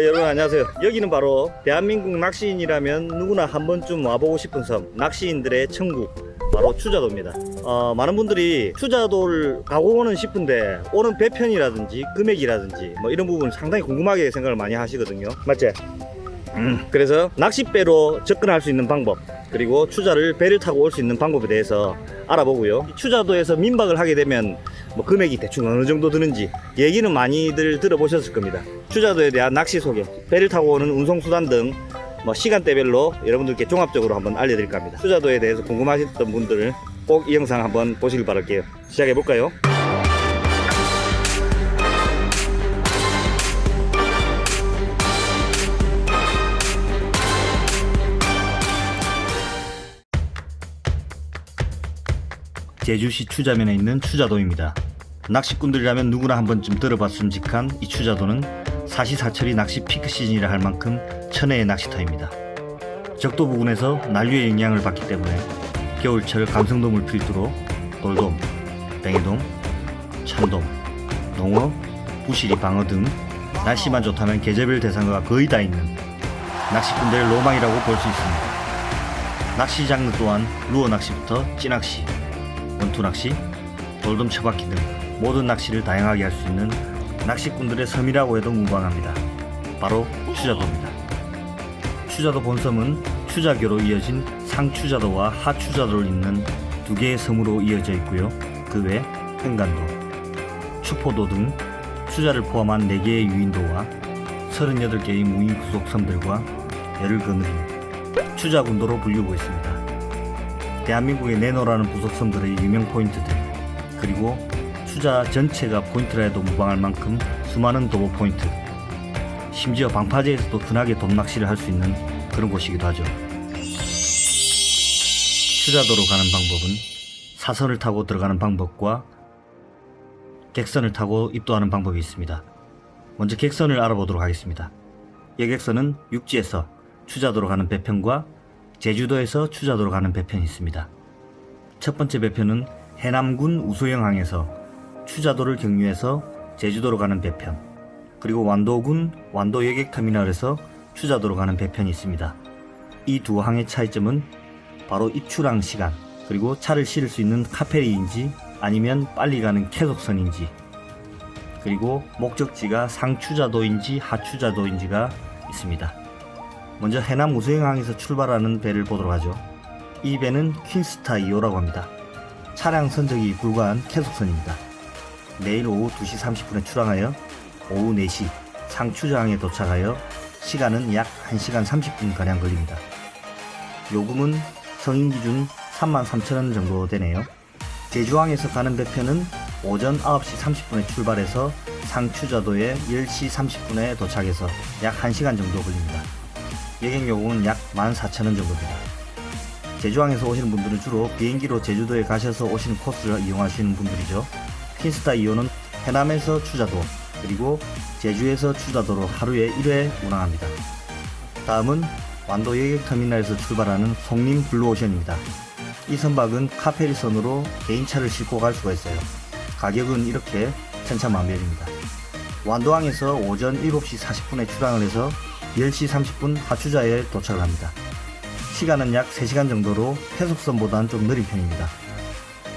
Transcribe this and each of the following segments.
여러분 안녕하세요. 여기는 바로 대한민국 낚시인이라면 누구나 한 번쯤 와보고 싶은 섬 낚시인들의 천국 바로 추자도입니다. 어, 많은 분들이 추자도를 가고는 싶은데 오는 배편이라든지 금액이라든지 뭐 이런 부분 상당히 궁금하게 생각을 많이 하시거든요. 맞지? 음, 그래서 낚싯배로 접근할 수 있는 방법 그리고 추자를 배를 타고 올 수 있는 방법에 대해서 알아보고요. 이 추자도에서 민박을 하게 되면 뭐 금액이 대충 어느 정도 드는지 얘기는 많이들 들어보셨을 겁니다. 추자도에 대한 낚시 소개, 배를 타고 오는 운송수단 등 뭐 시간대별로 여러분들께 종합적으로 한번 알려드릴까 합니다. 추자도에 대해서 궁금하셨던 분들은 꼭 이 영상 한번 보시길 바랄게요. 시작해 볼까요? 제주시 추자면에 있는 추자도입니다. 낚시꾼들이라면 누구나 한 번쯤 들어봤음직한 이 추자도는 사시사철이 낚시 피크 시즌이라 할 만큼 천혜의 낚시터입니다. 적도 부근에서 난류의 영향을 받기 때문에 겨울철 감성돔을 필두로 돌돔, 뱅에돔, 참돔, 농어, 부시리, 방어 등 날씨만 좋다면 계절별 대상어가 거의 다 있는 낚시꾼들의 로망이라고 볼 수 있습니다. 낚시 장르 또한 루어 낚시부터 찌낚시, 원투 낚시, 돌돔 처박기 등 모든 낚시를 다양하게 할 수 있는 낚시꾼들의 섬이라고 해도 무방합니다. 바로 추자도입니다. 추자도 본섬은 추자교로 이어진 상추자도와 하추자도를 잇는 두 개의 섬으로 이어져 있고요. 그 외 횡간도, 추포도 등 추자를 포함한 4개의 유인도와 38개의 무인 부속 섬들과 열을 거느린 추자군도로 불리고 있습니다. 대한민국의 내노라는 부속섬들의 유명 포인트들 그리고 추자 전체가 포인트라 해도 무방할 만큼 수많은 도보 포인트 심지어 방파제에서도 흔하게 돔낚시를 할 수 있는 그런 곳이기도 하죠. 추자도로 가는 방법은 사선을 타고 들어가는 방법과 객선을 타고 입도하는 방법이 있습니다. 먼저 객선을 알아보도록 하겠습니다. 여객선은 육지에서 추자도로 가는 배편과 제주도에서 추자도로 가는 배편이 있습니다. 첫 번째 배편은 해남군 우소영항에서 추자도를 경유해서 제주도로 가는 배편, 그리고 완도군 완도 여객터미널에서 추자도로 가는 배편이 있습니다. 이 두 항의 차이점은 바로 입출항 시간, 그리고 차를 실을 수 있는 카페리인지 아니면 빨리 가는 캐속선인지, 그리고 목적지가 상추자도인지 하추자도인지가 있습니다. 먼저 해남 우수영항에서 출발하는 배를 보도록 하죠. 이 배는 퀸스타 2호라고 합니다. 차량 선적이 불가한 캐속선입니다. 내일 오후 2시 30분에 출항하여 오후 4시 상추장에 도착하여 시간은 약 1시간 30분가량 걸립니다. 요금은 성인 기준 33,000원 정도 되네요. 제주항에서 가는 배편은 오전 9시 30분에 출발해서 상추자도에 10시 30분에 도착해서 약 1시간 정도 걸립니다. 여객 요금은 약 14,000원 정도입니다. 제주항에서 오시는 분들은 주로 비행기로 제주도에 가셔서 오시는 코스를 이용하시는 분들이죠. 퀸스타 2호는 해남에서 추자도 그리고 제주에서 추자도로 하루에 1회 운항합니다. 다음은 완도 여객터미널에서 출발하는 송림 블루오션입니다. 이 선박은 카페리선으로 개인차를 싣고 갈 수가 있어요. 가격은 이렇게 천차만별입니다. 완도항에서 오전 7시 40분에 출항을 해서 10시 30분 하추자에 도착을 합니다. 시간은 약 3시간 정도로 해속선보다는 좀 느린 편입니다.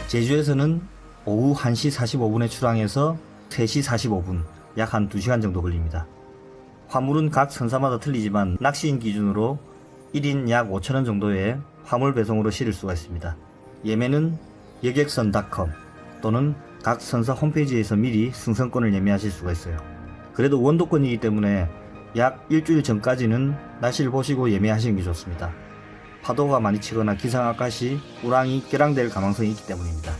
제주에서는 오후 1시 45분에 출항해서 3시 45분, 약 한 2시간 정도 걸립니다. 화물은 각 선사마다 틀리지만 낚시인 기준으로 1인 약 5천원 정도의 화물 배송으로 실을 수가 있습니다. 예매는 여객선.com 또는 각 선사 홈페이지에서 미리 승선권을 예매하실 수가 있어요. 그래도 원도권이기 때문에 약 일주일 전까지는 날씨를 보시고 예매하시는 게 좋습니다. 파도가 많이 치거나 기상악화 시 우랑이 깨랑될 가망성이 있기 때문입니다.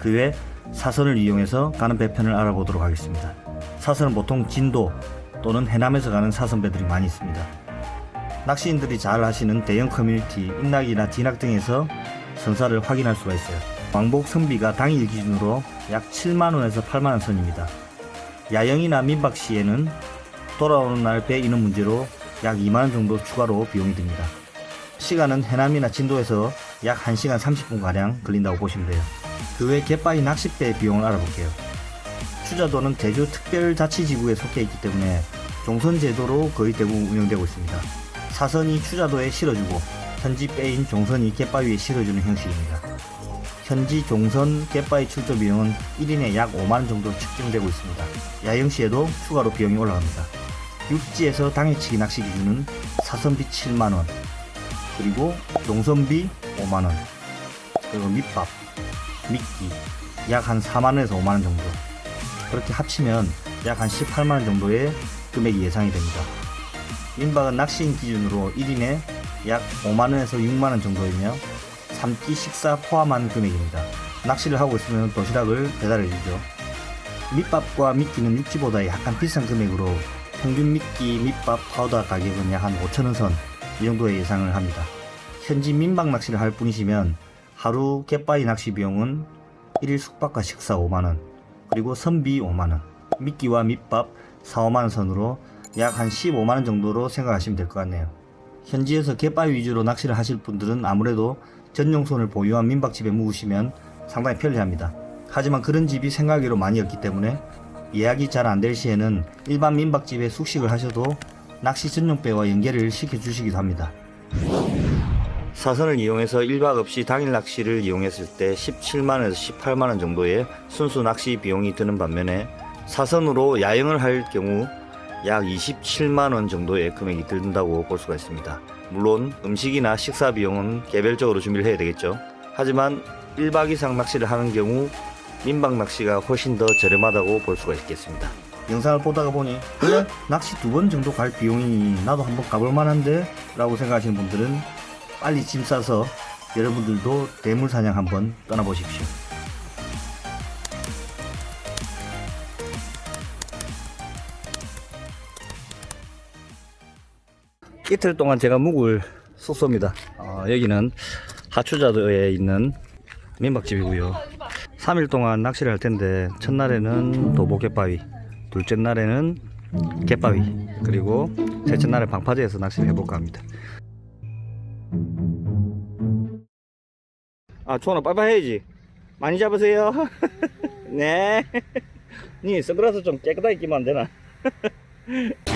그 외 사선을 이용해서 가는 배편을 알아보도록 하겠습니다. 사선은 보통 진도 또는 해남에서 가는 사선배들이 많이 있습니다. 낚시인들이 잘 하시는 대형 커뮤니티 인락이나 진학 등에서 선사를 확인할 수가 있어요. 왕복 선비가 당일 기준으로 약 7만원에서 8만원 선입니다. 야영이나 민박 시에는 돌아오는 날 배 인원 문제로 약 2만원 정도 추가로 비용이 듭니다. 시간은 해남이나 진도에서 약 1시간 30분가량 걸린다고 보시면 돼요. 그 외 갯바위 낚싯배 비용을 알아볼게요. 추자도는 제주 특별자치지구에 속해 있기 때문에 종선 제도로 거의 대부분 운영되고 있습니다. 사선이 추자도에 실어주고 현지 빼인 종선이 갯바위에 실어주는 형식입니다. 현지 종선 갯바위 출조 비용은 1인에 약 5만원 정도 측정되고 있습니다. 야영 시에도 추가로 비용이 올라갑니다. 육지에서 당해치기 낚시 기준은 사선비 7만원, 그리고 종선비 5만원, 그리고 밑밥, 미끼 약 한 4만원에서 5만원 정도. 그렇게 합치면 약 한 18만원 정도의 금액이 예상이 됩니다. 민박은 낚시인 기준으로 1인에 약 5만원에서 6만원 정도이며 3끼 식사 포함한 금액입니다. 낚시를 하고 있으면 도시락을 배달해주죠. 밑밥과 미끼는 육지보다 약간 비싼 금액으로 평균 미끼, 밑밥, 파우더 가격은 약 한 5천원 선 이 정도의 예상을 합니다. 현지 민박 낚시를 할 분이시면 하루 갯바위 낚시 비용은 1일 숙박과 식사 5만원, 그리고 선비 5만원, 미끼와 밑밥 4, 5만원 선으로 약 한 15만원 정도로 생각하시면 될 것 같네요. 현지에서 갯바위 위주로 낚시를 하실 분들은 아무래도 전용손을 보유한 민박집에 묵으시면 상당히 편리합니다. 하지만 그런 집이 생각외로 많이 없기 때문에 예약이 잘 안 될 시에는 일반 민박집에 숙식을 하셔도 낚시 전용 배와 연계를 시켜주시기도 합니다. 사선을 이용해서 1박 없이 당일 낚시를 이용했을 때 17만원에서 18만원 정도의 순수 낚시 비용이 드는 반면에 사선으로 야영을 할 경우 약 27만원 정도의 금액이 든다고 볼 수가 있습니다. 물론 음식이나 식사 비용은 개별적으로 준비를 해야 되겠죠. 하지만 1박 이상 낚시를 하는 경우 민박 낚시가 훨씬 더 저렴하다고 볼 수가 있겠습니다. 영상을 보다가 보니 그래 낚시 두 번 정도 갈 비용이니 나도 한번 가볼 만한데 라고 생각하시는 분들은 빨리 짐 싸서 여러분들도 대물 사냥 한번 떠나보십시오. 이틀 동안 제가 묵을 숙소입니다. 어, 여기는 하추자도에 있는 민박집이고요. 3일 동안 낚시를 할 텐데 첫날에는 도보갯바위, 둘째 날에는 갯바위, 그리고 셋째 날에 방파제에서 낚시를 해볼까 합니다. 아, 초나 빨빨 해야지. 많이 잡으세요. 네. 니 선글라스 좀 깨끗하게 끼면 안 되나?